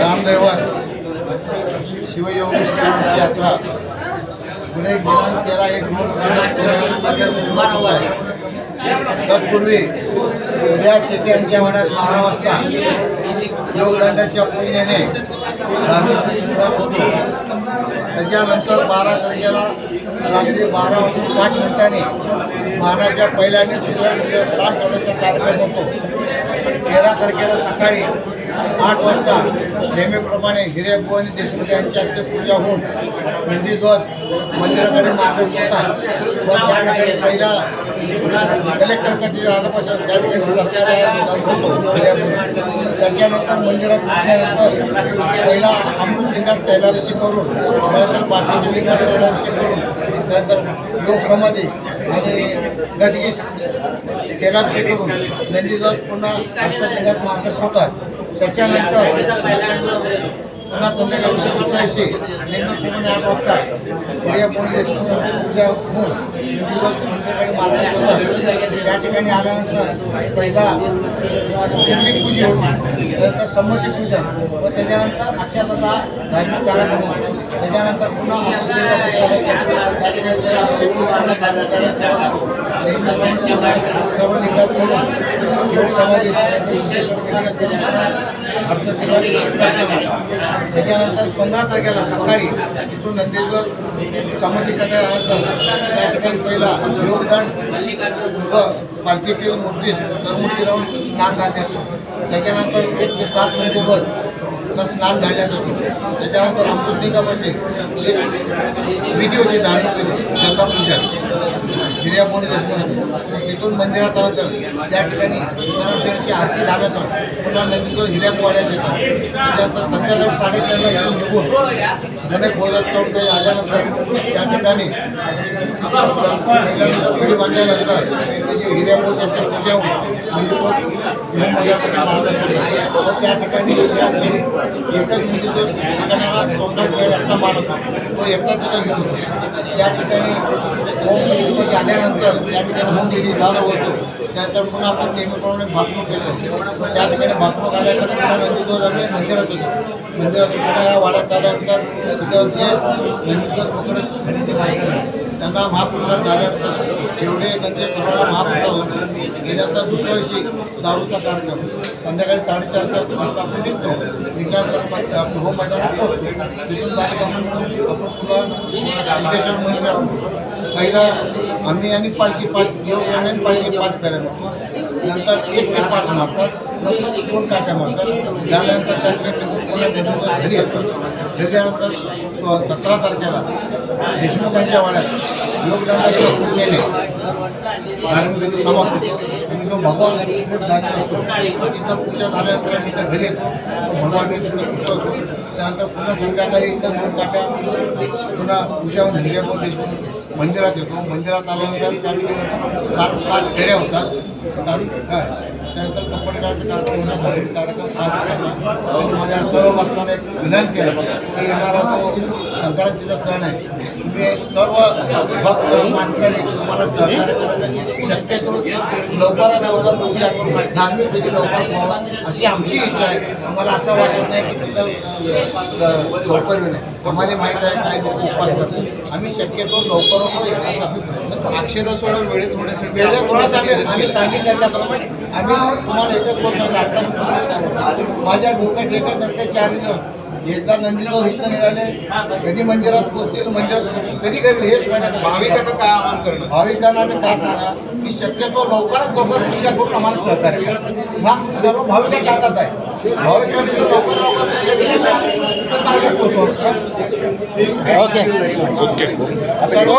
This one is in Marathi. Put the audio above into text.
रामदैवत शिवयोगी यात्रा. पुणे गेला तेरा एक तत्पूर्वी उद्या शेती यांच्या मनात बारा वाजता योगदंडाच्या पुण्याने त्याच्यानंतर बारा तारखेला रात्री बारा वाजून पाच मिनिटांनी मानाच्या पहिल्या आणि दुसऱ्या दिवस सात चढवण्याचा कार्यक्रम होतो. तेरा तारखेला सकाळी आठ वाजता नेहमीप्रमाणे हिरेबू आणि देशमुख यांच्या हस्ते पूजा होऊन नंदीध्वज मंदिराकडे मार्ग होतात व त्या ठिकाणी पहिला कलेक्टर कचेरी आल्यापासून त्या ठिकाणी सरकार होतो. त्याच्यानंतर मंदिरात पोहोचल्यानंतर पहिला अमृत लिंगात तैलाभिषेक करून नंतर बाकीच्या लिंगात तैलाभिषेक करून त्यानंतर योग समाधी आणि गदगीस तेलाभिषेक करून नंदीध्वज पुन्हा अक्षर मार्गस्थ होतात. त्याच्यानंतर पुन्हा संध्याकाळी दुसऱ्या दिवशी पूर्ण आठ वाजता पुढे पुणे देशमुख यांची पूजा होऊन मंदिराकडे त्या ठिकाणी आल्यानंतर पहिला पिंडी पूजा. होती त्यानंतर संमती पूजन व त्याच्यानंतर अक्षरता धार्मिक कार्यक्रम. होतो त्याच्यानंतर पुन्हा त्या ठिकाणी त्याला अभिषेक करून पुन्हा धार्मिक कार्यक्रम होतो. सर्व करून योग समाधी त्याच्यानंतर पंधरा तारखेला सकाळी तिथून नंदेश्वर समाधी करण्यानंतर त्या ठिकाणी पहिला देवदंड व पालखीतील मूर्तीस दरमूर्ती लावून स्नान घालण्यात त्याच्यानंतर एक ते सात नंदीवर तर स्नान घालण्यात येतो त्याच्यानंतर अमृतलिंगापाशी विधी होती धार्मिक विधी. गंगा पूजा हिर्यापोणी देशमुख तिथून मंदिरात आल्यानंतर त्या ठिकाणी परमेश्वराची आरती झाल्यानंतर पुन्हा नदीचं हिऱ्यापू वाड्यात येतात त्याच्यानंतर संध्याकाळी साडेचारला इथून निघून गणेश भोजन चौक आल्यानंतर त्या ठिकाणी पिढी बांधल्यानंतर त्याची हिऱ्यापोत असते पूजा होऊन मंदिरात त्या ठिकाणी एकच म्हणजे तो ठिकाणाला सोमनाथ खेळ याचा मान होता तो एकटा तिथं घेऊन त्या ठिकाणी होम डिलिव्हरी आल्यानंतर त्या ठिकाणी होम डिलिव्हरी झालं होतं. त्यानंतर पुन्हा आपण नेहमीप्रमाणे भागणूक घेतो त्या ठिकाणी भागणूक आल्यानंतर पुन्हा नंदीध्वज आम्ही मंदिरात होतो. मंदिरात पुन्हा या वाड्यात आल्यानंतर तिथं जे नंदीध्वज वगैरे समिती त्यांना महाप्रसाद झाल्यानंतर जेवढे त्यांचे सर्वांना महाप्रसाद होतो त्याच्यानंतर दुसऱ्या दिवशी दारूचा कार्यक्रम. संध्याकाळी साडेचारच्या वाजता आपण निघतो. निघल्यानंतर पण मैदानात पोहोचतो. तिथून कार्यक्रम आपण पुन्हा सिद्धेश्वर मंदिरात. पहिला आम्ही आणि पालखी पाच योग आणि पालखी पाच करायला नंतर एक ते पाच मारतात नंतर दोन काट्या मारतात. झाल्यानंतर त्यांच्या ठिकाणी पुन्हा देशमुख घरी येतात. घरी आल्यानंतर सतरा तारखेला देशमुखांच्या वाड्यात लोकांना पूजनेने धार्मिक विधी समाप्त होतो जो भगवान खूपच धार्मिक असतो तिथं पूजा झाल्यानंतर आम्ही त्या घरी येतो. तो भगवान करतो त्यानंतर पुन्हा संध्याकाळी एकदा दोन काट्या पुन्हा पूजावर होऊन हिरेबो मंदिरात येतो. मंदिरात आल्यानंतर त्या ठिकाणी सात पाच फेऱ्या होतात. सात काय त्यानंतर कपडे काढायचे कार्यक्रम माझ्या सर्व भक्तांना एक विनंती केलं की येणारा तो संक्रांतीचा सण आहे. तुम्ही सर्व भक्त माणसाने तुम्हाला सहकार्य करायचं शक्यतो लवकरात लवकर पूजा धार्मिक विधी लवकर व्हावा. अशी आमची इच्छा आहे. आम्हाला असं वाटत नाही की तिथं नाही. आम्हाला माहीत आहे काय लोक उपवास करतात. आम्ही शक्यतो लवकर येण्याचा आम्ही प्रयत्न करतो. अक्षदा सोडा वेळेत होण्यासाठी वेळेत थोडासा आम्ही आम्ही सांगितलं त्याप्रमाणे आम्ही तुम्हाला एकच गोष्ट सांगितलं आता माझ्या डोक्यात एकच असते चार दिवस एकदा नंदीजवळ इथं निघाले कधी मंदिरात पोहोचतील मंदिरात कधी कधी हेच माझ्या भाविकांना काय आवाहन करणं भाविकांना आम्ही काय सांगा की शक्यतो लवकरात लवकर पूजा करून आम्हाला सहकार्य करा हा सर्व भाविकाच्या हातात आहे भाविकांनी जर लवकर लवकर पूजा केली तर मार्गस्थ होतो ओके सर्व